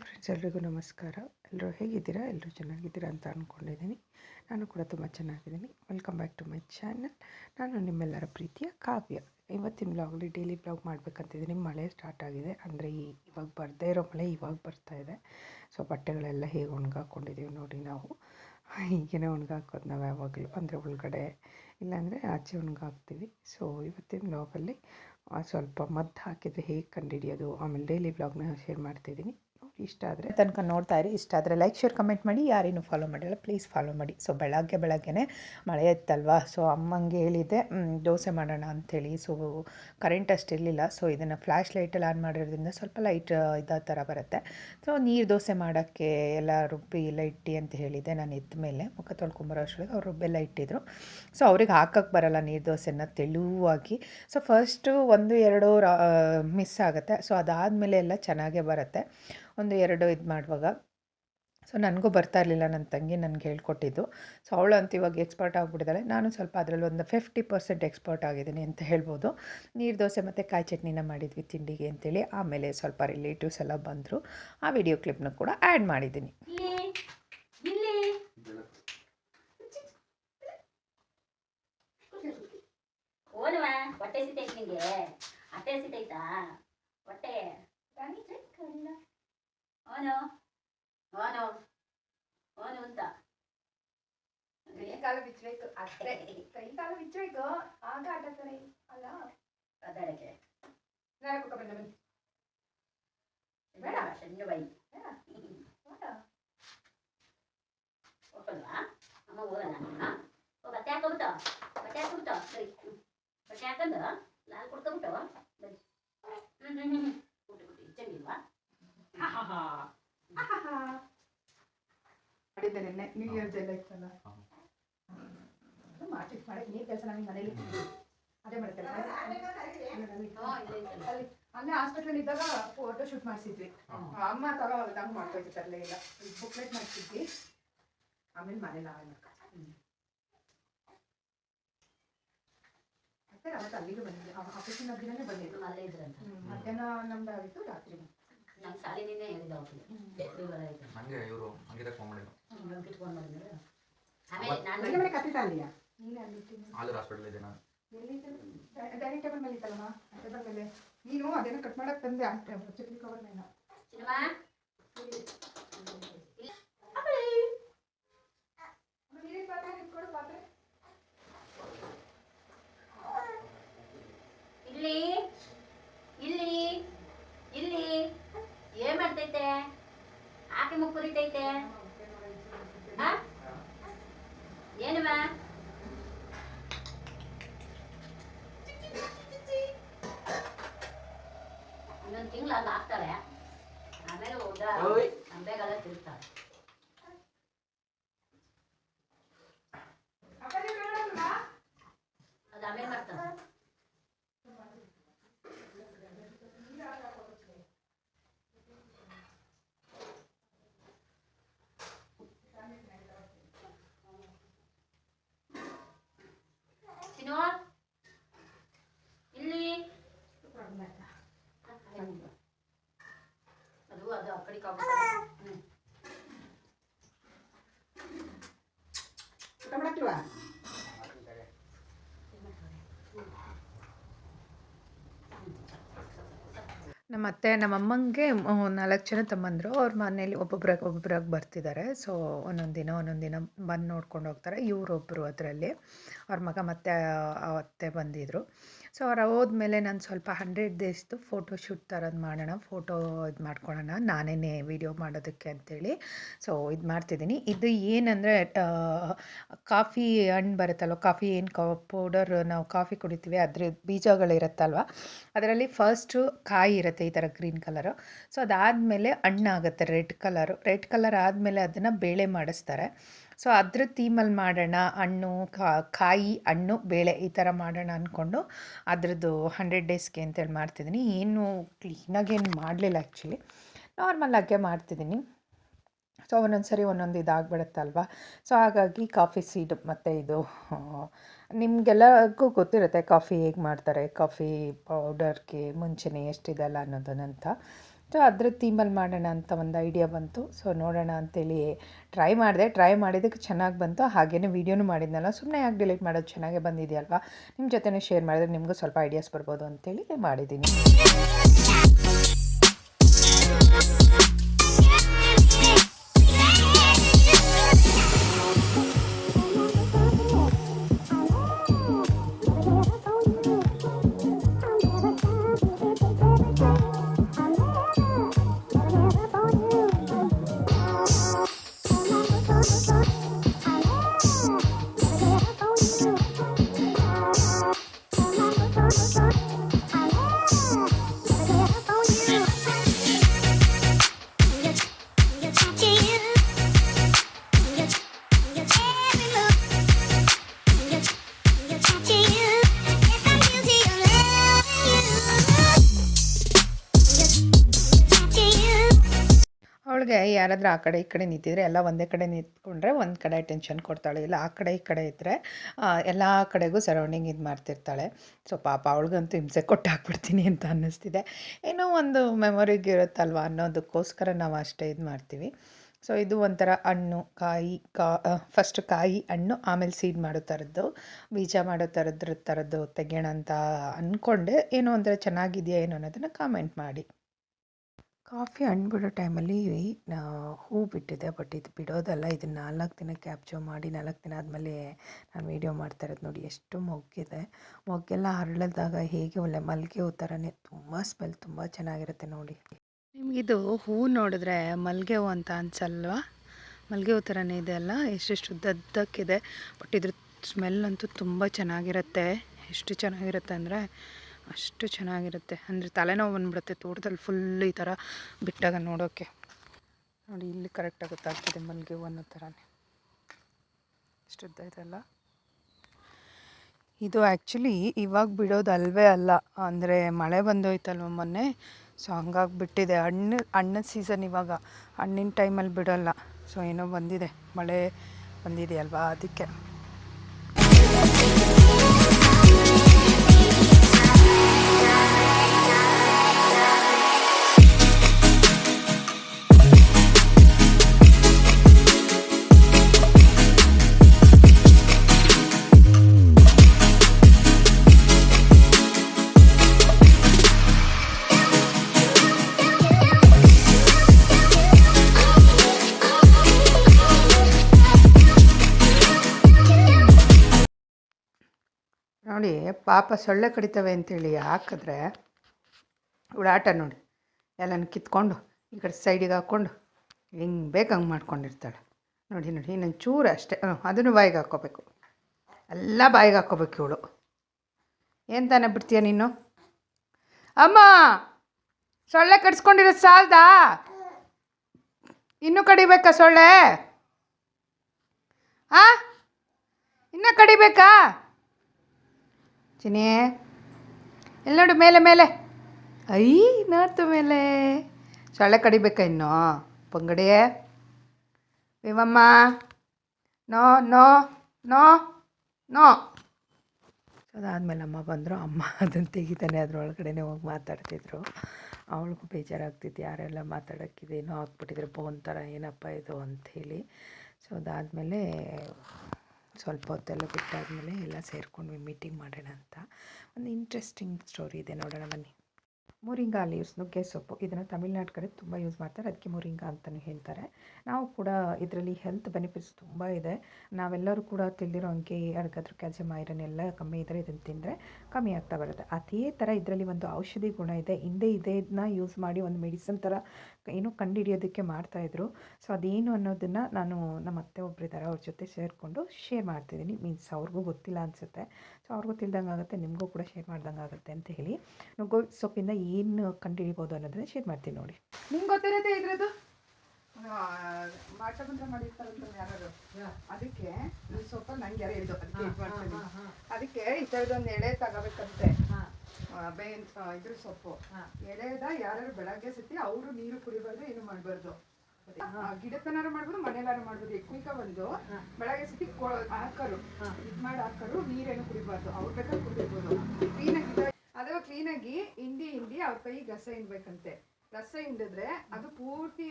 Friends ಎಲ್ರಿಗೂ ನಮಸ್ಕಾರ. ಎಲ್ಲರೂ ಹೇಗಿದ್ದೀರಾ? ಎಲ್ಲರೂ ಚೆನ್ನಾಗಿದ್ದೀರಾ ಅಂತ ಅಂದ್ಕೊಂಡಿದ್ದೀನಿ ನಾನು ಕೂಡ ತುಂಬ ಚೆನ್ನಾಗಿದ್ದೀನಿ. Welcome back to my channel ನಾನು ನಿಮ್ಮೆಲ್ಲರ ಪ್ರೀತಿಯ ಕಾವ್ಯ. ಇವತ್ತಿನ ಬ್ಲಾಗಲ್ಲಿ ಡೈಲಿ ಬ್ಲಾಗ್ ಮಾಡಬೇಕಂತಿದ್ದೀನಿ. ಮಳೆ ಸ್ಟಾರ್ಟ್ ಆಗಿದೆ. ಅಂದರೆ ಈ ಇವಾಗ ಬರದೇ ಇರೋ ಮಳೆ ಇವಾಗ ಬರ್ತಾ ಇದೆ. ಸೊ ಬಟ್ಟೆಗಳೆಲ್ಲ ಹೇಗೆ ಒಣಗಾಕೊಂಡಿದ್ದೀವಿ ನೋಡಿ ನಾವು. ಹೀಗೇ ಒಣಗಾಕೋದು ನಾವು ಯಾವಾಗಲೂ. ಅಂದರೆ ಒಳಗಡೆ, ಇಲ್ಲಾಂದರೆ ಆಚೆ ಒಣಗಾಕ್ತೀವಿ. ಸೊ ಇವತ್ತಿನ ಬ್ಲಾಗಲ್ಲಿ ಸ್ವಲ್ಪ ಮದ್ದು ಹಾಕಿದರೆ ಹೇಗೆ ಕಂಡುಹಿಡಿಯೋದು ಆಮೇಲೆ ಡೈಲಿ ಬ್ಲಾಗ್ನ ಶೇರ್ ಮಾಡ್ತಿದ್ದೀನಿ. ಇಷ್ಟ ಆದರೆ ತನಕ ನೋಡ್ತಾ ಇರಿ. ಇಷ್ಟ ಆದರೆ ಲೈಕ್ ಶೇರ್ ಕಮೆಂಟ್ ಮಾಡಿ. ಯಾರೇನು ಫಾಲೋ ಮಾಡಿಲ್ಲ ಪ್ಲೀಸ್ ಫಾಲೋ ಮಾಡಿ. ಸೊ ಬೆಳಗ್ಗೆ ಬೆಳಗ್ಗೆನೆ ಮಳೆ ಇತ್ತಲ್ವಾ? ಸೊ ಅಮ್ಮಂಗೆ ಹೇಳಿದೆ ದೋಸೆ ಮಾಡೋಣ ಅಂಥೇಳಿ ಸೊ ಕರೆಂಟ್ ಅಷ್ಟಿರಲಿಲ್ಲ ಸೊ ಇದನ್ನು ಫ್ಲ್ಯಾಶ್ ಲೈಟಲ್ಲಿ ಆನ್ ಮಾಡಿರೋದ್ರಿಂದ ಸ್ವಲ್ಪ ಲೈಟ್ ಇದ ಥರ ಬರುತ್ತೆ. ಸೊ ನೀರು ದೋಸೆ ಮಾಡೋಕ್ಕೆ ಎಲ್ಲ ರುಬ್ಬಿ, ಎಲ್ಲ ಇಟ್ಟು ಅಂತ ಹೇಳಿದೆ ನಾನು ಎದ್ದ ಮೇಲೆ ಮುಖ ತೊಳ್ಕೊಂಬರೋ ಅಷ್ಟೊಳಗೆ ಅವ್ರು ರುಬ್ಬೆಲ್ಲ ಇಟ್ಟಿದ್ರು. ಸೊ ಅವ್ರಿಗೆ ಹಾಕಕ್ಕೆ ಬರಲ್ಲ ನೀರು ದೋಸೆನ ತೆಳುವಾಗಿ. ಸೊ ಫಸ್ಟು ಒಂದು, ಎರಡು ಮಿಸ್ ಆಗುತ್ತೆ. ಸೊ ಅದಾದಮೇಲೆ ಎಲ್ಲ ಚೆನ್ನಾಗೇ ಬರುತ್ತೆ. ಒಂದು ಎರಡು ಇದು ಮಾಡುವಾಗ. ಸೊ ನನಗೂ ಬರ್ತಾ ಇರಲಿಲ್ಲ ನನ್ನ ತಂಗಿ ನನಗೆ ಹೇಳ್ಕೊಟ್ಟಿದ್ದು. ಸೊ ಅವಳು ಅಂತ ಇವಾಗ ಎಕ್ಸ್ಪರ್ಟ್ ಆಗಿಬಿಟ್ಟಿದ್ದಾಳೆ ನಾನು ಸ್ವಲ್ಪ ಅದರಲ್ಲಿ ಒಂದು ಫಿಫ್ಟಿ ಪರ್ಸೆಂಟ್ ಎಕ್ಸ್ಪರ್ಟ್ ಆಗಿದ್ದೀನಿ ಅಂತ ಹೇಳ್ಬೋದು. ನೀರು ದೋಸೆ ಮತ್ತು ಕಾಯಿ ಚಟ್ನಿನ ಮಾಡಿದ್ವಿ ತಿಂಡಿಗೆ ಅಂತೇಳಿ. ಆಮೇಲೆ ಸ್ವಲ್ಪ ರಿಲೇಟಿವ್ಸ್ ಎಲ್ಲ ಬಂದರು. ಆ ವಿಡಿಯೋ ಕ್ಲಿಪ್ನ ಕೂಡ ಆ್ಯಡ್ ಮಾಡಿದ್ದೀನಿ. ಹೊಟ್ಟೆ ಹೊಟ್ಟೆ. ಅವನು? ಅವನು? ಓನು ಅಂತ. ಕೈ ಕಾಲ ಬಿಚ್ಚಬೇಕು. ಅಷ್ಟೇ ಕೈ ಕಾಲ ಬಿಚ್ಚಬೇಕು. ಆಗ ಆಟತಾರೆ ಅಲ್ಲ? ಅದಕ್ಕೆ. ಬನ್ನಿ ಬೇಡ. ಸಣ್ಣ ಬೈ. ಹೋಗಲ್ವಾ ಅಮ್ಮ ಹೋಗಲ್ಲ ಓ ಬಟ್ಟೆ ಹಾಕೋಬಿಟ್ಟು ಬಟ್ಟೆ ಹಾಕೋಬಿಟ್ಟು ಸರಿ. ಬಟ್ಟೆ ಹಾಕೊಂಡು ಲಾಲ್ ಕುಡ್ಕೊಬಿಟ್ಟು ಬನ್ನಿ. ಹ್ಞೂ ಹ್ಞೂ ಹ್ಮ್ ಕುಟ್ಟು ಕುಟ್ಟು ಚೆನ್ನಾಗಿಲ್ವಾ ಮಾಡಿದ್ದೆ ನಿನ್ನೆ ನ್ಯೂ ಇಯರ್ಸ್ ಎಲ್ಲ ಇತ್ತಲ್ಲ. ಮಾಡ್ತಿದ್ದು ಮಾಡಿ ನೀರು ಕೆಲಸ ನಮಗೆ ಮನೇಲಿ ಅದೇ ಮಾಡ್ತಾರೆ. ಅಲ್ಲಿ ಹಾಸ್ಪಿಟ್ಲಲ್ಲಿ ಇದ್ದಾಗ ಫೋಟೋ ಶೂಟ್ ಮಾಡಿಸಿದ್ವಿ. ಅಮ್ಮ ತಗೋವಾಗ ಹಂಗೆ ಮಾಡ್ಕೊಳ್ತಿತ್ತು ಅಲ್ಲೇ ಇಲ್ಲ ಬುಕ್ಲೆಟ್ ಮಾಡಿಸಿದ್ವಿ. ಆಮೇಲೆ ಮನೇಲಿ ನಾವೇ ಮಾಡ್ಕೊಂಡು ಮತ್ತೆ ಅವತ್ತು ಅಲ್ಲಿಗೆ ಬಂದಿದ್ದೆ. ಆಫೀಸಿನ ದಿನನೇ ಬಂದಿದ್ದು. ಅಲ್ಲೇ ಇದ್ರಂತ. ಮಧ್ಯಾಹ್ನ ನಮ್ದು ಆಗಿತ್ತು ರಾತ್ರಿ ನಮ್ಮ ಶಾಲಿನೇ ಹೇಳಿದ ನನಗೆ ಇವರು ಕಿಟ್ಕೊಂಡು ಬಂದ್ರೆ ಆಮೇಲೆ ನಾನು ಆಲೂರು ಹಾಸ್ಪಿಟಲ್ ಇದೆ ನಾನು. ಡೈನಿಂಗ್ ಟೇಬಲ್ ಮೇಲೆ ಇತ್ತಲ್ಲಮ್ಮ ಟೇಬಲ್ ಮೇಲೆ. ನೀನು ಅದೇನೋ ಕಟ್ ಮಾಡಕ್ ತಂದೆ ಚಕ್ಲಿ ಕವರ್ ಮೇಲೆ. ಸಿನಿಮಾ? ಇಲ್ಲಿ ಇಲ್ಲಿ ಏನ್ ಮಾಡ್ತೈತೆ ಆಕೆ ಮುಕ್ಕುರಿತೈತೆ ಕುರಿತೈತೆ ಏನುವ ಇನ್ನೊಂದು ತಿಂಗಳು ಅಲ್ಲಿ ಹಾಕ್ತಾರೆ. ಆಮೇಲೆ ಹೋದ. ಅಂಬೆಗೆಲ್ಲ ತಿರುಗ್ತಾರೆ ಅಪ್ಪ ನೀವು ಹೇಳೋದಲ್ವಾ? ಅದು ಆಮೇಲೆ ಮಾಡ್ತಾರೆ ಸಿನಿಮಾ ಇಲ್ಲಿ ಅದು ಅದು ಆ ಕಡೆ ಕಾಬು ಹ್ಞೂ ನಮ್ಮ ಅತ್ತೆ, ನಮ್ಮ ಅಮ್ಮಂಗೆ ನಾಲ್ಕು ಜನ ತಮ್ಮಂದರು. ಅವ್ರ ಮನೇಲಿ ಒಬ್ಬೊಬ್ರಾಗಿ ಒಬ್ಬೊಬ್ರಾಗಿ ಬರ್ತಿದ್ದಾರೆ ಸೊ ಒಂದೊಂದು ದಿನ ಒಂದೊಂದು ದಿನ ಬಂದು ನೋಡ್ಕೊಂಡು ಹೋಗ್ತಾರೆ. ಇವರೊಬ್ಬರು ಅದರಲ್ಲಿ. ಅವ್ರ ಮಗ ಮತ್ತೆ ಅತ್ತೆ ಬಂದಿದ್ದರು ಸೊ ಅವ್ರು ಹೋದ್ಮೇಲೆ ನಾನು ಸ್ವಲ್ಪ ಹಂಡ್ರೆಡ್ ಡೇಸ್ದು ಫೋಟೋ ಶೂಟ್ ಥರದ್ದು ಮಾಡೋಣ ಫೋಟೋ ಇದು ಮಾಡ್ಕೊಳ್ಳೋಣ ನಾನೇ ವಿಡಿಯೋ ಮಾಡೋದಕ್ಕೆ ಅಂತೇಳಿ. ಸೊ ಇದು ಮಾಡ್ತಿದ್ದೀನಿ. ಇದು ಏನಂದರೆ ಕಾಫಿ ಹಣ್ಣು ಬರುತ್ತಲ್ವ, ಕಾಫಿ ಏನು ಕಾ ಪೌಡರ್ ನಾವು ಕಾಫಿ ಕುಡಿತೀವಿ, ಅದ್ರ ಬೀಜಗಳಿರುತ್ತಲ್ವ, ಅದರಲ್ಲಿ ಫಸ್ಟು ಕಾಯಿ ಇರುತ್ತೆ ಈ ಥರ ಗ್ರೀನ್ ಕಲರು ಸೊ ಅದಾದಮೇಲೆ ಹಣ್ಣಾಗುತ್ತೆ ರೆಡ್ ಕಲರು ರೆಡ್ ಕಲರ್ ಆದಮೇಲೆ ಅದನ್ನು ಬೇಳೆ ಮಾಡಿಸ್ತಾರೆ. ಸೊ ಅದ್ರ ಥೀಮಲ್ಲಿ ಮಾಡೋಣ, ಹಣ್ಣು ಕಾಯಿ, ಹಣ್ಣು, ಬೇಳೆ ಈ ಥರ ಮಾಡೋಣ ಅಂದ್ಕೊಂಡು ಅದ್ರದ್ದು ಹಂಡ್ರೆಡ್ ಡೇಸ್ಗೆ ಅಂತೇಳಿ ಮಾಡ್ತಿದ್ದೀನಿ. ಏನು ಕ್ಲೀನಾಗೇನು ಮಾಡಲಿಲ್ಲ ಆ್ಯಕ್ಚುಲಿ. ಆಗೇ ಮಾಡ್ತಿದ್ದೀನಿ. ಸೊ ಒಂದೊಂದು ಸರಿ ಒಂದೊಂದು ಇದಾಗ್ಬಿಡುತ್ತಲ್ವ? ಸೊ ಹಾಗಾಗಿ ಕಾಫಿ ಸೀಡ್ ಮತ್ತು ಇದು ನಿಮಗೆಲ್ಲಕ್ಕೂ ಗೊತ್ತಿರುತ್ತೆ ಕಾಫಿ ಹೇಗೆ ಮಾಡ್ತಾರೆ, ಕಾಫಿ ಪೌಡರ್ಗೆ ಮುಂಚೆನೇ ಎಷ್ಟಿದೆಲ್ಲ ಅನ್ನೋದನ್ನಂತ. ಸೊ ಅದ್ರ ಥೀಮಲ್ಲಿ ಮಾಡೋಣ ಅಂತ ಒಂದು ಐಡಿಯಾ ಬಂತು. ಸೊ ನೋಡೋಣ ಅಂತೇಳಿ ಟ್ರೈ ಮಾಡಿದೆ. ಟ್ರೈ ಮಾಡಿದ್ದಕ್ಕೆ ಚೆನ್ನಾಗಿ ಬಂತು. ಹಾಗೇನೇ ವೀಡಿಯೋನು ಮಾಡಿದ್ನಲ್ಲ. ಸುಮ್ಮನೆ ಯಾಕೆ ಡಿಲೀಟ್ ಮಾಡೋದು? ಚೆನ್ನಾಗೇ ಬಂದಿದೆಯಲ್ವಾ? ನಿಮ್ಮ ಜೊತೆನೇ ಶೇರ್ ಮಾಡಿದ್ರೆ ನಿಮಗೂ ಸ್ವಲ್ಪ ಐಡಿಯಾಸ್ ಬರ್ಬೋದು ಅಂತೇಳಿ ಮಾಡಿದ್ದೀನಿ. ಅವಳಿಗೆ ಯಾರಾದರೂ ಆ ಕಡೆ ಈ ಕಡೆ ನಿಂತಿದ್ರೆ ಎಲ್ಲ ಒಂದೇ ಕಡೆ ನಿಂತ್ಕೊಂಡ್ರೆ ಒಂದು ಕಡೆ ಟೆನ್ಷನ್ ಕೊಡ್ತಾಳೆ. ಇಲ್ಲ ಆ ಕಡೆ ಈ ಕಡೆ ಇದ್ದರೆ ಎಲ್ಲ ಕಡೆಗೂ ಸರೌಂಡಿಂಗ್ ಇದು ಮಾಡ್ತಿರ್ತಾಳೆ. ಸೊ ಪಾಪ ಅವಳಿಗಂತೂ ಹಿಂಸೆ ಕೊಟ್ಟು ಹಾಕ್ಬಿಡ್ತೀನಿ ಅಂತ ಅನ್ನಿಸ್ತಿದೆ. ಏನೋ ಒಂದು ಮೆಮೊರಿಗೆ ಇರುತ್ತಲ್ವ ಅನ್ನೋದಕ್ಕೋಸ್ಕರ ನಾವು ಅಷ್ಟೇ ಇದು ಮಾಡ್ತೀವಿ. ಸೊ ಇದು ಒಂಥರ ಹಣ್ಣು, ಕಾಯಿ, ಕಾ ಫಸ್ಟ್ ಕಾಯಿ ಹಣ್ಣು, ಆಮೇಲೆ ಸೀಡ್ ಮಾಡೋ ಥರದ್ದು ಬೀಜ ಮಾಡೋ ಥರದ್ರ ಥರದ್ದು ತೆಗೆಯೋಣ ಅಂತ ಅಂದ್ಕೊಂಡೆ ಏನೋ ಒಂಥರ ಚೆನ್ನಾಗಿದೆಯಾ ಏನೋ ಅನ್ನೋದನ್ನು ಕಾಮೆಂಟ್ ಮಾಡಿ. ಕಾಫಿ ಹಣ್ಣು ಬಿಡೋ ಟೈಮಲ್ಲಿ ಹೂ ಬಿಟ್ಟಿದೆ ಬಟ್ ಇದು ಬಿಡೋದಲ್ಲ. ಇದನ್ನು ನಾಲ್ಕು ದಿನ ಕ್ಯಾಪ್ಚರ್ ಮಾಡಿ, ನಾಲ್ಕು ದಿನ ಆದಮೇಲೆ ನಾನು ವೀಡಿಯೋ ಮಾಡ್ತಾ ಇರೋದು ನೋಡಿ, ಎಷ್ಟು ಮೊಗ್ಗಿದೆ. ಮೊಗ್ಗೆಲ್ಲ ಹರಳಿದಾಗ ಹೇಗೆ ಒಳ್ಳೆ ಮಲ್ಲಿಗೆ ಹೂ ಥರನೇ ತುಂಬ ಸ್ಮೆಲ್ ತುಂಬ ಚೆನ್ನಾಗಿರುತ್ತೆ ನೋಡಿ. ನಿಮಗಿದು ಹೂ ನೋಡಿದ್ರೆ ಮಲ್ಲಿಗೆ ಹೂ ಅಂತ ಅನ್ಸಲ್ವಾ? ಮಲ್ಲಿಗೆ ಹೂ ಥರನೇ ಇದೆ ಅಲ್ಲ, ಎಷ್ಟೆಷ್ಟು ಉದ್ದಕ್ಕಿದೆ ಬಟ್ ಇದ್ರ ಸ್ಮೆಲ್ ಅಂತೂ ತುಂಬ ಚೆನ್ನಾಗಿರುತ್ತೆ. ಎಷ್ಟು ಚೆನ್ನಾಗಿರುತ್ತೆ ಅಂದರೆ ಅಷ್ಟು ಚೆನ್ನಾಗಿರುತ್ತೆ. ಅಂದರೆ ತಲೆನೋವು ಬಂದುಬಿಡುತ್ತೆ. ತೋಟದಲ್ಲಿ ಫುಲ್ ಈ ಥರ ಬಿಟ್ಟಾಗ ನೋಡೋಕ್ಕೆ ನೋಡಿ, ಇಲ್ಲಿ ಕರೆಕ್ಟಾಗಿ ಗೊತ್ತಾಗ್ತಿದೆ ಮಲ್ಲಿಗೆ ಹೂ ಅನ್ನೋ ಥರನೇ ಇಷ್ಟುದ್ದ ಇದೆಲ್ಲ ಇದು ಆ್ಯಕ್ಚುಲಿ ಇವಾಗ ಬಿಡೋದು ಅಲ್ವೇ ಅಲ್ಲ. ಅಂದರೆ ಮಳೆ ಬಂದೋಯ್ತಲ್ವ ಮೊನ್ನೆ? ಸೊ ಹಂಗಾಗಿ ಬಿಟ್ಟಿದೆ. ಹಣ್ಣು, ಹಣ್ಣಿನ ಸೀಸನ್ ಇವಾಗ. ಹಣ್ಣಿನ ಟೈಮಲ್ಲಿ ಬಿಡೋಲ್ಲ. ಸೊ ಏನೋ ಬಂದಿದೆ. ಮಳೆ ಬಂದಿದೆಯಲ್ವಾ ಅದಕ್ಕೆ. ಪಾಪ ಸೊಳ್ಳೆ ಕಡಿತವೆ ಅಂತೇಳಿ ಹಾಕಿದ್ರೆ ಉಡಾಟ ನೋಡಿ. ಎಲ್ಲನೂ ಕಿತ್ಕೊಂಡು ಈ ಕಡೆ ಸೈಡಿಗೆ ಹಾಕ್ಕೊಂಡು ಹಿಂಗೆ ಬೇಕು ಹಂಗೆ ಮಾಡ್ಕೊಂಡಿರ್ತಾಳೆ. ನೋಡಿ ನೋಡಿ, ಇನ್ನೊಂದು ಚೂರು ಅಷ್ಟೇ. ಅದನ್ನು ಬಾಯಿಗೆ ಹಾಕ್ಕೋಬೇಕು. ಎಲ್ಲ ಬಾಯಿಗೆ ಹಾಕ್ಕೋಬೇಕು ಇವಳು. ಏನು ತಾನೇ ಬಿಡ್ತೀಯ ನೀನು? ಅಮ್ಮ, ಸೊಳ್ಳೆ ಕಡಿಸ್ಕೊಂಡಿರೋ ಸಾಲ್ದಾ? ಇನ್ನೂ ಕಡಿಬೇಕಾ ಸೊಳ್ಳೆ? ಆ? ಇನ್ನೂ ಕಡಿಬೇಕಾ? ಚಿನಿ ಎಲ್ಲ ನೋಡು, ಮೇಲೆ ಮೇಲೆ. ಐ ನೋಡ್ತು ಮೇಲೆ. ಸೊಳ್ಳೆ ಕಡಿಬೇಕಾ ಇನ್ನು? ಪಂಗಡಿ ವಿಮಮ್ಮ ನೋ ನೋ ನೋ ನೋ. ಅದಾದಮೇಲೆ ಅಮ್ಮ ಬಂದರು, ಅಮ್ಮ ಅದನ್ನು ತೆಗಿತಾನೆ, ಅದರೊಳಗಡೆನೆ ಹೋಗಿ ಮಾತಾಡ್ತಿದ್ರು. ಅವಳಿಗೂ ಬೇಜಾರಾಗ್ತಿತ್ತು, ಯಾರೆಲ್ಲ ಮಾತಾಡೋಕ್ಕಿದೇನೋ ಹಾಕ್ಬಿಟ್ಟಿದ್ರು ಹಾಕ್ಬಿಟ್ಟಿದ್ರೆ ಬೋನ್ ಥರ ಏನಪ್ಪ ಇದು? ಅಂಥೇಳಿ. ಸೊ ಅದಾದಮೇಲೆ ಸ್ವಲ್ಪ ಹೊತ್ತೆಲ್ಲ ಬಿಟ್ಟಾದಮೇಲೆ ಎಲ್ಲ ಸೇರ್ಕೊಂಡ್ವಿ ಮೀಟಿಂಗ್ ಮಾಡೋಣ ಅಂತ. ಒಂದು ಇಂಟ್ರೆಸ್ಟಿಂಗ್ ಸ್ಟೋರಿ ಇದೆ, ನೋಡೋಣ ಬನ್ನಿ. ಮುರಿಂಗ ಲೀವ್ಸ್ ನುಗ್ಗೆ ಸೊಪ್ಪು. ಇದನ್ನು ತಮಿಳ್ನಾಡು ಕಡೆ ತುಂಬ ಯೂಸ್ ಮಾಡ್ತಾರೆ. ಅದಕ್ಕೆ ಮುರಿಂಗಾ ಅಂತಲೂ ಹೇಳ್ತಾರೆ. ನಾವು ಕೂಡ ಇದರಲ್ಲಿ ಹೆಲ್ತ್ ಬೆನಿಫಿಟ್ಸ್ ತುಂಬ ಇದೆ. ನಾವೆಲ್ಲರೂ ಕೂಡ ತಿಳಿದಿರೋ ಹಂಗೆ ಯಾರಿಗಾದ್ರೂ ಕ್ಯಾಲ್ಸಿಯಂ ಐರನ್ ಎಲ್ಲ ಕಮ್ಮಿ ಇದ್ದರೆ ಇದನ್ನು ತಿಂದರೆ ಕಮ್ಮಿ ಆಗ್ತಾ ಬರುತ್ತೆ. ಅದೇ ಥರ ಇದರಲ್ಲಿ ಒಂದು ಔಷಧಿ ಗುಣ ಇದೆ. ಹಿಂದೆ ಇದನ್ನ ಯೂಸ್ ಮಾಡಿ ಒಂದು ಮೆಡಿಸನ್ ಥರ ಏನೋ ಕಂಡುಹಿಡಿಯೋದಕ್ಕೆ ಮಾಡ್ತಾಯಿದ್ರು. ಸೊ ಅದೇನು ಅನ್ನೋದನ್ನು ನಾನು ನಮ್ಮ ಅತ್ತೆ ಒಬ್ಬರಿದ್ದಾರೆ ಇದ್ದಾರೆ ಅವ್ರ ಜೊತೆ ಸೇರಿಕೊಂಡು ಶೇರ್ ಮಾಡ್ತಿದ್ದೀನಿ. ಮೀನ್ಸ್ ಅವ್ರಿಗೂ ಗೊತ್ತಿಲ್ಲ ಅನಿಸುತ್ತೆ. ಸೊ ಅವ್ರಿಗೂ ತಿಳ್ದಂಗೆ ಆಗುತ್ತೆ ನಿಮಗೂ ಕೂಡ ಶೇರ್ ಮಾಡ್ದಂಗೆ ಆಗುತ್ತೆ ಅಂತ ಹೇಳಿ. ನುಗ್ಗೋ ಸೊಪ್ಪಿಂದ ಏನು ಕಂಡುಹಿಡಿಬೋದು ಅನ್ನೋದನ್ನ ಶೇರ್ ಮಾಡ್ತೀನಿ ನೋಡಿ. ನಿಮ್ಗೆ ಗೊತ್ತಿರುತ್ತೆ ಇದ್ರದ್ದು? ಮಾಟ ಬಂದ್ರೆ ಮಾಡಿರ್ತಾರಂತ ಯಾರು ಅದಕ್ಕೆ ಈ ಸೊಪ್ಪಲ್ಲಿ ನಂಗೆ ಯಾರು ಅದಕ್ಕೆ ಈ ಥರದೊಂದು ಎಳೆ ತಗೋಬೇಕಂತೆ. ಆ, ಇದ್ರ ಸೊಪ್ಪು. ಎಳೆದ ಯಾರು ಬೆಳಗ್ಗೆ ಸತಿ ಅವರು ನೀರು ಕುಡಿಬಾರ್ದು ಏನು ಮಾಡಬಾರ್ದು. ಗಿಡತನಾರು ಮಾಡ್ಬೋದು ಮನೆಯಲ್ಲಾರು ಮಾಡ್ಬೋದು. ಎಕ್ವಿಕ ಒಂದು ಬೆಳಗ್ಗೆ ಸತಿ ಹಾಕರು. ಇದ್ ಮಾಡಿ ಹಾಕರು ನೀರೇನು ಕುಡಿಬಾರ್ದು. ಅವ್ರ ಬೇಕಾದ್ರೆ ಕುಡಿಬೋದು. ಕ್ಲೀನಾಗಿ ಅದೇ ಕ್ಲೀನಾಗಿ ಹಿಂಡಿ ಹಿಂಡಿ ಅವ್ರ ಕೈ ಗಸ ಹಿಂಡ್ಬೇಕಂತೆ. ರಸ ಹಿಂಡಿದ್ರೆ ಅದು ಪೂರ್ತಿ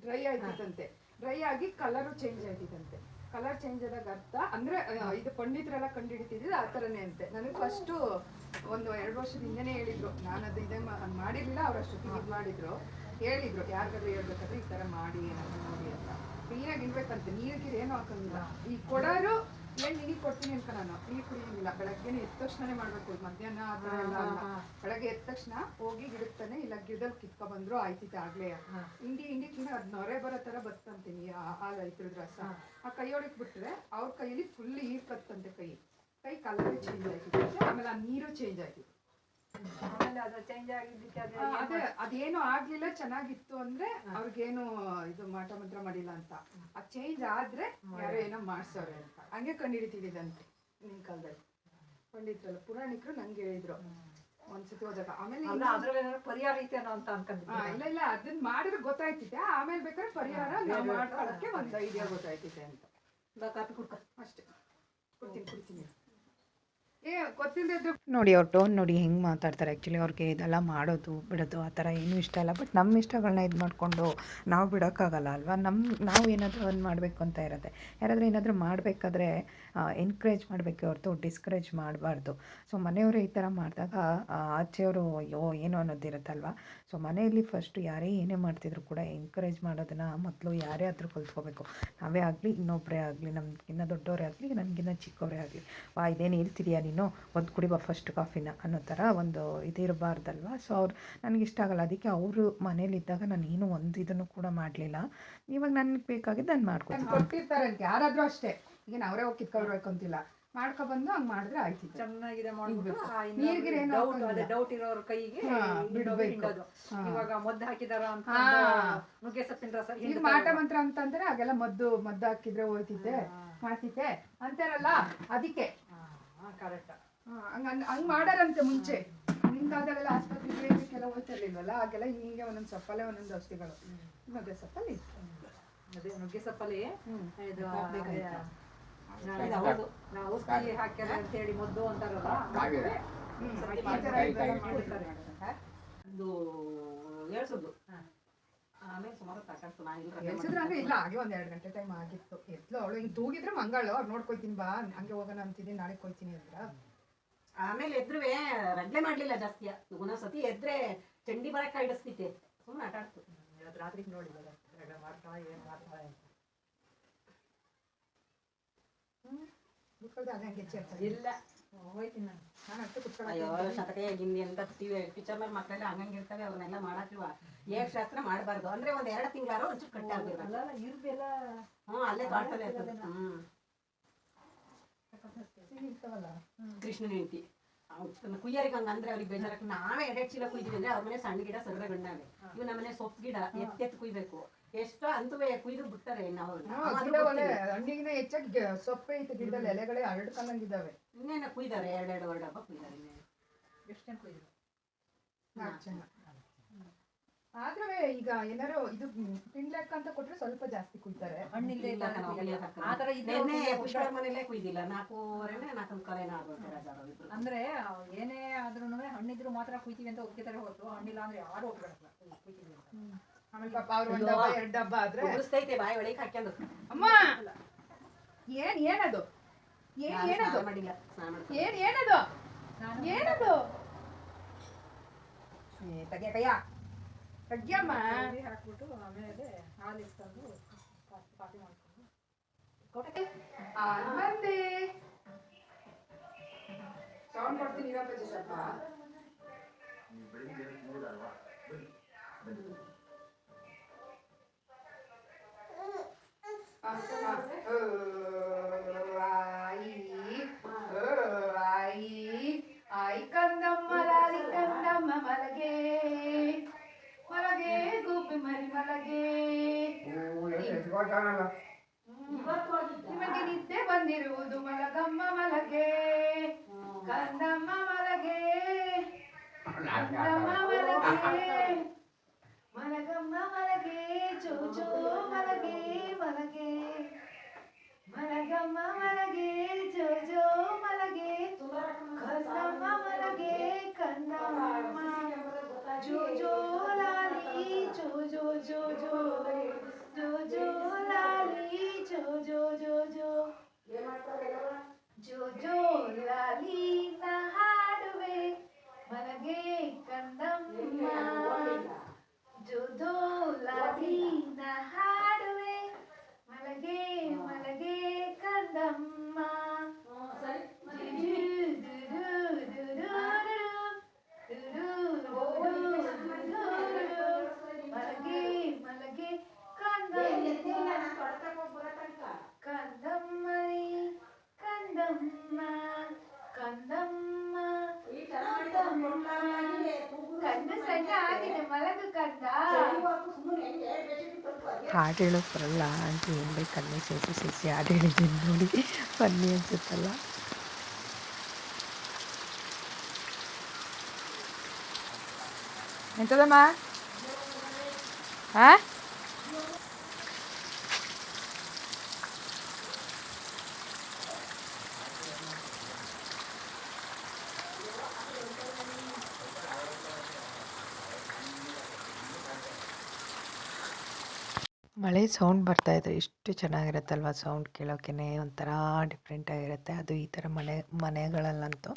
ಡ್ರೈ ಆಗಿತ್ತಂತೆ ಡ್ರೈ ಆಗಿ ಕಲರು ಚೇಂಜ್ ಆಯ್ತಿತ್ತಂತೆ ಕಲರ್ ಚೇಂಜ್ ಆದಾಗ ಅರ್ಥ. ಅಂದ್ರೆ ಇದು ಪಂಡಿತರೆಲ್ಲ ಕಂಡುಹಿಡಿತಿದ್ದು ಆ ಥರನೇ ಅಂತೆ. ನನಗೆ ಫಸ್ಟು ಒಂದು ಎರಡು ವರ್ಷದ ಹಿಂದೆನೇ ಹೇಳಿದ್ರು. ನಾನು ಅದು ಇದೇ ಮಾಡಿರ್ಲಿಲ್ಲ, ಅವ್ರು ಅಷ್ಟು ಇದು ಮಾಡಿದ್ರು. ಹೇಳಿದ್ರು, ಯಾರಿಗಾದ್ರೂ ಹೇಳ್ಬೇಕಾದ್ರೆ ಈ ಥರ ಮಾಡಿ ಏನಾದ್ರು ನೋಡಿ ಅಂತ. ಕ್ಲೀನಾಗಿ ಇರ್ಬೇಕಂತೆ. ನೀರು ಏನು ಹಾಕಂಗಿಲ್ಲ. ಈ ಕೊಡೋರು ಏನ್ ನಿನಗೆ ಕೊಡ್ತೀನಿ ಅಂತ ನಾನು ಇಲ್ಲಿ ಕುಡಿಯೋದಿಲ್ಲ ಬೆಳಗ್ಗೆನೆ ಎದ್ದ ತಕ್ಷಣನೇ ಮಾಡ್ಬೇಕು. ಮಧ್ಯಾಹ್ನ ಆ ಥರ ಎಲ್ಲ ಅಲ್ಲ. ಬೆಳಗ್ಗೆ ಎದ್ದ ತಕ್ಷಣ ಹೋಗಿ ಗಿಡಕ್ತಾನೆ ಇಲ್ಲ ಗಿಡದಲ್ಲಿ ಕಿತ್ಕೊ ಬಂದ್ರು ಆಯ್ತಿತ್ತು ಆಗ್ಲೇ. ಹಿಂಡಿ ಹಿಂಡಿ ತಿನ್ನ ಅದ್ ನೊರೆ ಬರೋ ತರ ಬತ್ತಂತೀನಿ ಹಾಲು ಐತ್ರದ್ ರಸ ಆ ಕೈಯೊಳಗೆ ಬಿಟ್ರೆ ಅವ್ರ ಕೈಯಲ್ಲಿ ಫುಲ್ ಈರ್ಕತ್ತಂತೆ ಕೈ. ಕೈ ಕಲರ್ ಚೇಂಜ್ ಆಯ್ತಿತ್ತು. ಆಮೇಲೆ ಆ ನೀರು ಚೇಂಜ್ ಆಯ್ತಿತ್ತು. ಆಮೇಲೆ ಅದು ಚೇಂಜ್ ಆಗಿದ್ದಕ್ಕೆ ಅದು ಆ, ಅದೇ ಅದೇನು ಆಗ್ಲಿಲ್ಲ ಚೆನ್ನಾಗಿತ್ತು ಅಂದ್ರೆ ಅವ್ರಿಗೇನು ಇದು ಮಾಟ ಮಂತ್ರ ಮಾಡಿಲ್ಲ ಅಂತ. ಆ ಚೇಂಜ್ ಆದ್ರೆ ಯಾರೋ ಏನೋ ಮಾಡ್ಸವ್ರೆ ಅಂತ. ಹಂಗೆ ಕಂಡಿಡಿತಿದ್ದಂತೆ ನಿಮ್ ಕಾಲದಲ್ಲಿ. ಪಂಡಿತರಲ್ಲ ಪುರಾಣಿಕರು ನಂಗೆ ಹೇಳಿದ್ರು. ಒಂದ್ಸತಿ ಹೋದಾಗ. ಆಮೇಲೆ ಅಲ್ಲ ಇನ್ನು- ಅದ್ರಲ್ಲಿ ಏನಾದ್ರು ಪರಿಹಾರ ಐತೇನೋ ಅಂತ ಆ, ಅನ್ಕೊಂಡಿದ್ದೆ ಇಲ್ಲ ಇಲ್ಲ ಅದನ್ನ ಮಾಡಿದ್ರೆ ಗೊತ್ತಾಯ್ತಿದೆ. ಆಮೇಲೆ ಬೇಕಾದ್ರೆ ಪರಿಹಾರ ನಾವು ಮಾಡ್ಕೊಳಕ್ಕೆ ಒಂದು ಐಡಿಯಾ ಗೊತ್ತಾಯ್ತಿದೆ ಅಂತ. ಕಾಫಿ ಕುಡ್ಕ. ಅಷ್ಟೇ. ಕೊಡ್ತೀನಿ ಕೊಡ್ತೀನಿ. ನೋಡಿ, ಅವ್ರ ಟೋನ್ ನೋಡಿ ಹೆಂಗೆ ಮಾತಾಡ್ತಾರೆ. ಆ್ಯಕ್ಚುಲಿ ಅವ್ರಿಗೆ ಇದೆಲ್ಲ ಮಾಡೋದು, ಬಿಡೋದು ಆ ಥರ ಏನೂ ಇಷ್ಟ ಇಲ್ಲ. ಬಟ್ ನಮ್ಮ ಇಷ್ಟಗಳನ್ನ ಇದು ಮಾಡಿಕೊಂಡು ನಾವು ಬಿಡೋಕ್ಕಾಗಲ್ಲ ಅಲ್ವಾ? ನಮ್ಮ ನಾವು ಏನಾದರೂ ಒಂದು ಮಾಡಬೇಕು ಅಂತ ಇರುತ್ತೆ. ಯಾರಾದರೂ ಏನಾದರೂ ಮಾಡಬೇಕಾದ್ರೆ ಎನ್ಕರೇಜ್ ಮಾಡಬೇಕು ಹೊರತು ಡಿಸ್ಕರೇಜ್ ಮಾಡಬಾರ್ದು. ಸೊ, ಮನೆಯವರು ಈ ಥರ ಮಾಡಿದಾಗ ಆಚೆಯವರು, ಅಯ್ಯೋ, ಏನೋ ಅನ್ನೋದಿರುತ್ತಲ್ವ ಸೊ, ಮನೆಯಲ್ಲಿ ಫಸ್ಟು ಯಾರೇ ಏನೇ ಮಾಡ್ತಿದ್ರು ಕೂಡ ಎನ್ಕರೇಜ್ ಮಾಡೋದನ್ನು ಮೊದಲು ಯಾರೇ ಆದರೂ ಕಲ್ತ್ಕೋಬೇಕು. ನಾವೇ ಆಗಲಿ ಇನ್ನೊಬ್ಬರೇ ಆಗಲಿ, ನಮಗಿನ್ನ ದೊಡ್ಡವರೇ ಆಗಲಿ ನನಗಿನ್ನ ಚಿಕ್ಕವರೇ ಆಗಲಿ. ವಾ, ಇದೇನು ಹೇಳ್ತಿದ್ಯಾ ನೀನು? ಒಂದು ಕುಡಿಬಾ ಫಸ್ಟ್ ಕಾಫಿನ ಅನ್ನೋ ಥರ ಒಂದು ಇದಿರಬಾರ್ದಲ್ವ ಸೊ ಅವ್ರು ನನಗಿಷ್ಟ ಆಗಲ್ಲ. ಅದಕ್ಕೆ ಅವರು ಮನೇಲಿದ್ದಾಗ ನಾನು ಏನು ಒಂದು ಇದನ್ನು ಕೂಡ ಮಾಡಲಿಲ್ಲ. ಇವಾಗ ನನಗೆ ಬೇಕಾಗಿದ್ದು ನಾನು ಮಾಡ್ಕೊತೀನಿ. ಕೊಟ್ಟಿರ್ತಾರೆ. ಯಾರಾದರೂ ಅಷ್ಟೇ. ಈಗ ಅವರೇ ಹೋಗಿ ಕಿತ್ಕೊಳ್ಬೇಕು ಅಂತಿಲ್ಲ. ಮಾಡ್ಕೊಬಂದು ಹಂಗ್ ಮಾಡಿದ್ರೆ ಆಯ್ತು ಚೆನ್ನಾಗಿದೆ ನೀರ್ಗಿರ್ ಡೌಟ್ ಇರೋರ್ ಕೈಗೆ ಬಿಡಬೇಕು. ಇವಾಗ ಮದ್ದು ಹಾಕಿದಾರ ಅಂತ. ನುಗ್ಗೆ ಸೊಪ್ಪಿನ ರಸ ಈಗ ಮಾಟ ಮಂತ್ರ ಅಂತಂದ್ರೆ ಆಗೆಲ್ಲ ಮದ್ದು ಮದ್ದು ಹಾಕಿದ್ರೆ ಹೋಯ್ತಿದ್ದೆ. ಮಾಡ್ತಿದ್ದೆ. ಅಂತಾರಲ್ಲ ಅದಕ್ಕೆ. ಹಂಗ್ ಮಾಡಾರಂತೆ ಮುಂಚೆ. ನಿಂದಾದಾಗೆಲ್ಲ ಆಸ್ಪತ್ರೆಗೆ ಇದಕ್ಕೆಲ್ಲ ಹೋಯ್ತಿರ್ಲಿಲ್ವಲ್ಲ ಆಗೆಲ್ಲ ಹಿಂಗೆ ಒಂದೊಂದು ಸಪ್ಪಲೆ ಒಂದೊಂದು ಔಷಧಿಗಳು. ನುಗ್ಗೆ ಸೊಪ್ಪಲ್ಲಿ? ಅದೇ ನುಗ್ಗೆ ಸೊಪ್ಪಲ್ಲಿ. ಹ್ಮ್. ಇದು ನಾವು ಔಷಧಿ ಹಾಕ್ಯಾರ ಅಂತ ಹೇಳಿ ಮದ್ದು ಅಂತಾರಲ್ಲ. ಒಂದು ಏಳ್ಸೋದು. ಆಮೇಲೆ ಸುಮಾರು ಸಾಕಾಗ್ತು. ನಾ ಇಲ್ಲಿ ಎಲ್ಸಿದ್ರೆ ಅಂದ್ರೆ ಇಲ್ಲ ಹಾಗೆ ಒಂದ್ ಎರಡು ಗಂಟೆ ಟೈಮ್ ಆಗಿತ್ತು. ಎದ್ಲು ಅವಳು ಹಿಂಗ್ ತೂಗಿದ್ರೆ ಮಂಗಳು ಅವ್ರು ನೋಡ್ಕೊಯ್ತೀನಿ ಬಾ ಹಂಗೆ ಹೋಗೋಣ ಅಂತಿದ್ದೀನಿ ನಾಳೆ ಕೊಯ್ತೀನಿ ಅಂದ್ರ. ಆಮೇಲೆ ಎದ್ರುವೆ ರಗ್ಳೆ ಮಾಡ್ಲಿಲ್ಲ ಜಾಸ್ತಿ. ಒಂದೊಂದ್ ಸತಿ ಎದ್ರೆ ಚಂಡಿ ಬರಕ್ ಹಿಡಿಸ್ತಿತ್ತೆ ಸುಮ್ಮನೆ ಆಟ ಆಡ್ತು. ಇವತ್ತು ರಾತ್ರಿಗೆ ನೋಡಿ ಇವಾಗ. ಎಲ್ಲ ಮಾಡ್ತಾಳ ಏನ್ ಮಾಡ್ತಾಳ ಅಂತ. ಹ್ಮ್ ಅದೇ ಹಂಗೆ ಇಲ್ಲ. ಹೋಯ್ತೀನಿ ನಾನು ನಾನು. ಅಯ್ಯೋ ಕುತ್ಕೊಳ್ಳೋದು ಶತಕ ಗಿಂದಿ ಅಂತ ಟಿವಿ ಪಿಕ್ಚರ್ ಮೇಲೆ ಮಕ್ಕಳೆಲ್ಲ ಹಂಗಂಗಿರ್ತವೆ ಅವನ್ನೆಲ್ಲ ಮಾಡಾಕಿವ ಏಕ್ ಶಾಸ್ತ್ರ ಮಾಡಬಾರ್ದು. ಅಂದ್ರೆ ಒಂದ್ ಎರಡು ತಿಂಗಳಾರು ಒಂಚೂರು ಕಟ್ಟಿ ಇರ್ಬೆಲ್ಲ ಹ್ಮ್ ಅಲ್ಲೇ ಇರ್ತದೆ. ಹ್ಮ್. ಕೃಷ್ಣ ನೀತಿ ಹೆಂಡತಿ. ಕುಯ್ಯರಿಗೆ ಹಂಗ ಅಂದ್ರೆ ಅವ್ರಿಗೆ ಬೇಜಾರಕ್ಕೆ ನಾವೇ ಎರಡೆರಡು ಚೀಲ ಕುಯ್ದಿವಿ ಅಂದ್ರೆ ಅವ್ರ ಮನೆ ಸಣ್ಣ ಗಿಡ ಸರ್ರ ಗಂಡಾವೆ ಇವ್ ನಮ್ಮನೆ ಸೊಪ್ಪು ಗಿಡ ಎತ್ತೆತ್ತು ಕುಯ್ಬೇಕು. ಎಷ್ಟೋ ಅಂತವೇ ಕುಯ್ದು ಬಿಡ್ತಾರೆ ನಾವು. ಹಾ, ಗಿಡ ಒಳ್ಳೆ ಹಣ್ಣಿಗಿನ ಹೆಚ್ಚಾಗಿ ಸೊಪ್ಪೆ ಐತೆ ಗಿಡದಲ್ಲಿ ಎಲೆಗಳೇ ಹರಡ್ಕೊಂಡಂಗಿದ್ದಾವೆ ಇನ್ನೇನ ಕುಯ್ದಾರೆ? ಎರಡೆರಡು ಎರಡು ಡಬ್ಬ ಕುಯ್ದಾರೆ ಇನ್ನೇನು. ಎಷ್ಟು ಜನ ಕೊಯ್ದ್ರು ನಾಲ್ಕು ಜನ. ಆದ್ರೆ ಈಗ ಏನಾರು ಇದು ತಿನ್ಲಕ್ಕ ಅಂತ ಕೊಟ್ರೆ ಸ್ವಲ್ಪ ಜಾಸ್ತಿ ಕುಯ್ತಾರೆ. ಹಣ್ಣಿಲ್ಲದೆ ಇಲ್ಲ ಕಣೋ, ಕುಯ್ಯಕ್ ಹಾಕಲ್ಲ. ಆ ಥರ ಇದ್ರೆ ನೆನ್ನೆ ಅವ್ರಿಗೆ ಪುಷ್ಪರ ಮನೇಲೆ ಕುಯ್ದಿಲ್ಲ. ನಾಲ್ಕೂವರೆನೆ ನಾಲ್ಕು ಕಾಲೇನ ಆಗ್ಬೇಕು ಅಂದ್ರೆ ಏನೇ ಆದ್ರೂ ಹಣ್ಣಿದ್ರು ಮಾತ್ರ ಕುಯ್ತೀವಿ ಅಂತ ಒಪ್ಪಿತಾರೆ ಹೊರತು ಹಣ್ಣಿಲ್ಲ ಅಂದ್ರೆ ಯಾರು ಒಪ್ಪಿಡಲ್ಲ ಕುಯ್ತೀವಿ ಅಂತ. ಆಮೇಲೆ ಪಾಪ ಅವ್ರು ಒಂದ್ ಡಬ್ಬ ಎರಡ್ ಡಬ್ಬ ಆದ್ರೆ ಬಾಯಿ ಒಳಗೆ ಹಾಕ್ಯಂದು ಅಮ್ಮ! ಏನ್ ಏನದು? ಏನ್ ಏನದು? ಮಾಡಿಲ್ಲ ಏನ್ ಏನದು? ಏನದು? ತಗೆ ಕಯ್ಯ ತಗ್ಯಮ್ಮ. ಹಾಕ್ಬಿಟ್ಟು ಆಮೇಲೆ ಹಾಲು ಇಸ್ಕೊಂಡು ಕಾಫಿ ಮಾಡ್ಕೊಂಡು. ಬಂದೆ ಸೌಂಡ್ ಇರಪ್ಪ ಸ್ವಲ್ಪ. ನಿಮಗೆ ಹಾಡು ಹೇಳೋಕೆ ಬರಲ್ಲ ಆಂಟಿ ಏನು ಬೇಕು ಕಣ್ಣೆ ಸೇರಿಸಿ ಸೇರಿಸಿ ಹಾಡು ಹೇಳಿದ್ದೀನಿ ನೋಡಿ. ಬನ್ನಿ ಅನ್ಸುತ್ತಲ್ಲ. ಎಂತದಮ್ಮ? ಹಾಂ ಮಳೆ ಸೌಂಡ್ ಬರ್ತಾ ಬರ್ತಾಯಿದ್ರೆ ಎಷ್ಟು ಚೆನ್ನಾಗಿರುತ್ತಲ್ವ ಸೌಂಡ್ ಕೇಳೋಕ್ಕೇ ಒಂಥರ ಡಿಫ್ರೆಂಟ್ ಆಗಿರುತ್ತೆ. ಅದು ಈ ಥರ ಮನೆ ಮನೆಗಳಲ್ಲಂತೂ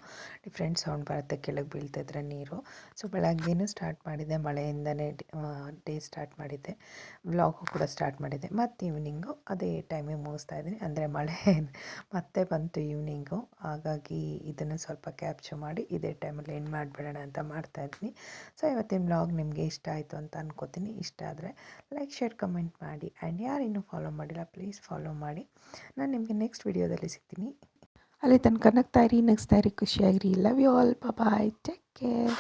ಡಿಫ್ರೆಂಟ್ ಸೌಂಡ್ ಬರುತ್ತೆ ಕೆಳಗೆ ಬೀಳ್ತಿದ್ರೆ ನೀರು. ಸೊ, ಬೆಳಗ್ಗೆನೂ ಸ್ಟಾರ್ಟ್ ಮಾಡಿದೆ, ಮಳೆಯಿಂದನೇ ಡೇ ಸ್ಟಾರ್ಟ್ ಮಾಡಿದ್ದೆ ವ್ಲಾಗು ಕೂಡ ಸ್ಟಾರ್ಟ್ ಮಾಡಿದ್ದೆ ಮತ್ತು ಈವ್ನಿಂಗು ಅದೇ ಟೈಮಿಗೆ ಮುಗಿಸ್ತಾ ಇದ್ದೀನಿ. ಅಂದರೆ ಮಳೆ ಮತ್ತೆ ಬಂತು ಈವ್ನಿಂಗು. ಹಾಗಾಗಿ ಇದನ್ನು ಸ್ವಲ್ಪ ಕ್ಯಾಪ್ಚರ್ ಮಾಡಿ ಇದೇ ಟೈಮಲ್ಲಿ ಏನು ಮಾಡಿಬಿಡೋಣ ಅಂತ ಮಾಡ್ತಾ ಇದ್ದೀನಿ. ಸೊ, ಇವತ್ತಿನ ವ್ಲಾಗ್ ನಿಮಗೆ ಇಷ್ಟ ಆಯಿತು ಅಂತ ಅನ್ಕೋತೀನಿ. ಇಷ್ಟ ಆದರೆ ಲೈಕ್, ಶೇರ್, ಕಮೆಂಟ್ ಮಾಡಿ. ಆ್ಯಂಡ್ ಯಾರು ಇನ್ನೂ ಫಾಲೋ ಮಾಡಿಲ್ಲ ಪ್ಲೀಸ್ ಫಾಲೋ ಮಾಡಿ. ನಾನು ನಿಮಗೆ ನೆಕ್ಸ್ಟ್ ವೀಡಿಯೋದಲ್ಲಿ ಸಿಗ್ತೀನಿ. ಅಲ್ಲಿ ತನಕ ನಗ್ತಾ ಇರಿ, ನಗಿಸ್ತಾ ಇರಿ, ಖುಷಿಯಾಗಿರಿ. Love you all bye take care